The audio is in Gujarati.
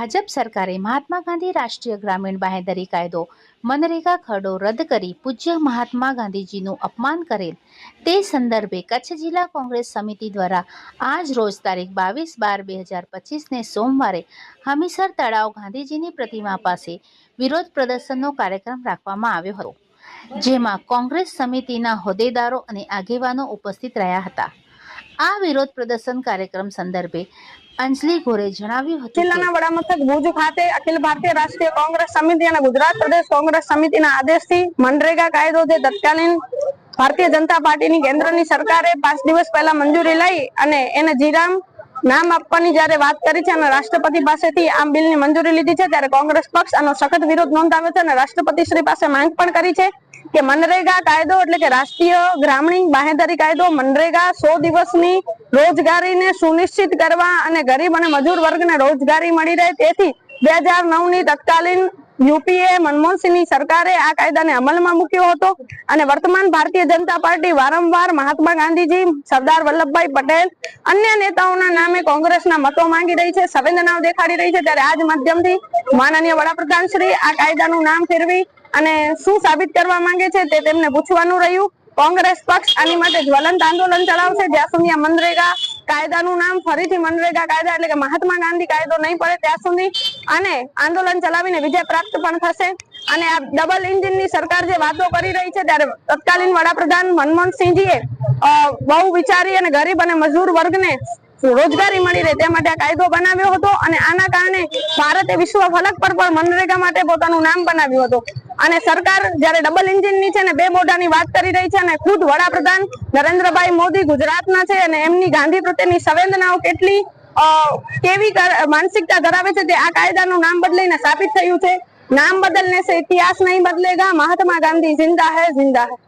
ભાજપ સરકારે મહાત્મા ગાંધી રાષ્ટ્રીય ગ્રામીણ બાહેંધરી કાયદો, મનરેગા ખરડો રદ કરી પૂજ્ય મહાત્મા ગાંધીજીનું અપમાન કરેલ. તે સંદર્ભે કચ્છ જિલ્લા કોંગ્રેસ સમિતિ દ્વારા આજ રોજ તારીખ બાવીસ બાર બે હજાર પચીસને સોમવારે હમીસર તળાવ ગાંધીજીની પ્રતિમા પાસે વિરોધ પ્રદર્શનનો કાર્યક્રમ રાખવામાં આવ્યો હતો, જેમાં કોંગ્રેસ સમિતિના હોદ્દેદારો અને આગેવાનો ઉપસ્થિત રહ્યા હતા. આ વિરોધ પ્રદર્શન કાર્યક્રમ સંદર્ભે અંજલિ ગોરે જણાવ્યું હતું જિલ્લાના વડામથક ભુજ ખાતે અખિલ ભારતીય રાષ્ટ્રીય કોંગ્રેસ સમિતિ અને ગુજરાત પ્રદેશ કોંગ્રેસ સમિતિના આદેશથી મનરેગા કાયદો જે તત્કાલીન ભારતીય જનતા પાર્ટીની કેન્દ્રની સરકારે પાંચ દિવસ પહેલા મંજૂરી લઈ અને એને જીરામ નામ આપવાની જયારે વાત કરી છે અને રાષ્ટ્રપતિ પાસેથી આ બિલની મંજૂરી લીધી છે, ત્યારે કોંગ્રેસ પક્ષ આનો સખત વિરોધ નોંધાવ્યો છે અને રાષ્ટ્રપતિ શ્રી પાસે માંગ પણ કરી છે કે મનરેગા કાયદો એટલે કે રાષ્ટ્રીય ગ્રામીણ બાહેદારી કાયદો મનરેગા સો દિવસની રોજગારીને સુનિશ્ચિત કરવા અને ગરીબ અને મજૂર વર્ગને રોજગારી મળી રહે. તેથી બે હજાર નવની તત્કાલીન યુપીએ મનમોહનસિંહની સરકારે આ કાયદાને અમલમાં મૂક્યો હતો અને વર્તમાન ભારતીય જનતા પાર્ટી વારંવાર મહાત્મા ગાંધીજી, સરદાર વલ્લભભાઈ પટેલ અન્ય નેતાઓના નામે કોંગ્રેસના મતો માંગી રહી છે સંવેદનાઓ દેખાડી રહી છે. ત્યારે આજ માધ્યમથી માનનીય વડાપ્રધાન શ્રી આ કાયદાનું નામ ફેરવી અને શું સાબિત કરવા માંગે છે તે તેમને પૂછવાનું રહ્યું. કોંગ્રેસ પક્ષ આની માટે જ્વલંત આંદોલન ચલાવશે. જ્યાં સુધી આ મનરેગા કાયદાનું નામ ફરીથી મનરેગા કાયદા એટલે કે મહાત્મા ગાંધી કાયદો નહીં પડે ત્યાં સુધી. અને આંદોલન ચલાવીને વિજય પ્રાપ્ત પણ થશે. અને આ ડબલ એન્જિનની સરકાર જે વાતો કરી રહી છે ત્યારે તત્કાલીન વડાપ્રધાન મનમોહનસિંહજીએ બહુ વિચારી અને ગરીબ અને મજૂર વર્ગને રોજગારી મળી રહે તે માટે આ કાયદો બનાવ્યો હતો. અને આના કારણે ભારતે વિશ્વ ફલક પર પણ મનરેગા માટે પોતાનું નામ બનાવ્યું હતું. અને સરકાર જયારે ડબલ એન્જિનની છે ને બે મોઢાની વાત કરી રહી છે અને ખુદ વડાપ્રધાન નરેન્દ્રભાઈ મોદી ગુજરાતના છે અને એમની ગાંધી પ્રત્યેની સંવેદનાઓ કેટલી કેવી માનસિકતા ધરાવે છે તે આ કાયદાનું નામ બદલીને સાબિત થયું છે. નામ બદલને ઇતિહાસ નહીં બદલેગા, મહાત્મા ગાંધી જિંદા હૈ જિંદા હૈ.